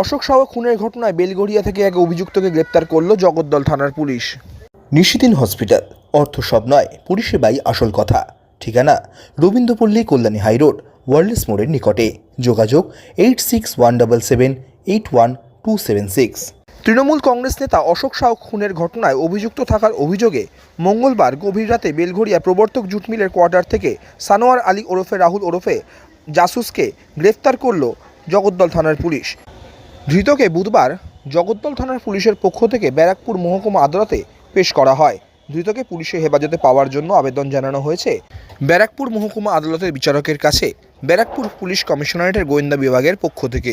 অশোক সাহ খুনের ঘটনায় বেলগড়িয়া থেকে এক অভিযুক্তকে গ্রেপ্তার করল জগদ্দল থানার পুলিশ। নিশিদিন হসপিটাল অর্থ সব নয় পরিষেবাই আসল কথা। ঠিকানা রবীন্দ্রপল্লী কল্যাণী হাইরোড ওয়ার্ল্ডস মোড়ের নিকটে। যোগাযোগ eight six one double seven eight one two seven six. Trinamool Congress নেতা অশোক সাহ খুনের ঘটনায় অভিযুক্ত থাকার অভিযোগে মঙ্গলবার গভীর রাতে বেলঘরিয়া প্রবর্তক জুট মিলের কোয়ার্টার থেকে সানোয়ার আলী ওরফে রাহুল ওরফে জাসুসকে গ্রেফতার করল জগদ্দল থানার পুলিশ। ধৃতকে বুধবার জগদ্দল থানার পুলিশের পক্ষ থেকে ব্যারাকপুর মহকুমা আদালতে পেশ করা হয়। ধৃতকে পুলিশে হেফাজতে পাওয়ার জন্য আবেদন জানানো হয়েছে। ব্যারাকপুর মহকুমা আদালতের বিচারকের কাছে ব্যারাকপুর পুলিশ কমিশনারেটের গোয়েন্দা বিভাগের পক্ষ থেকে।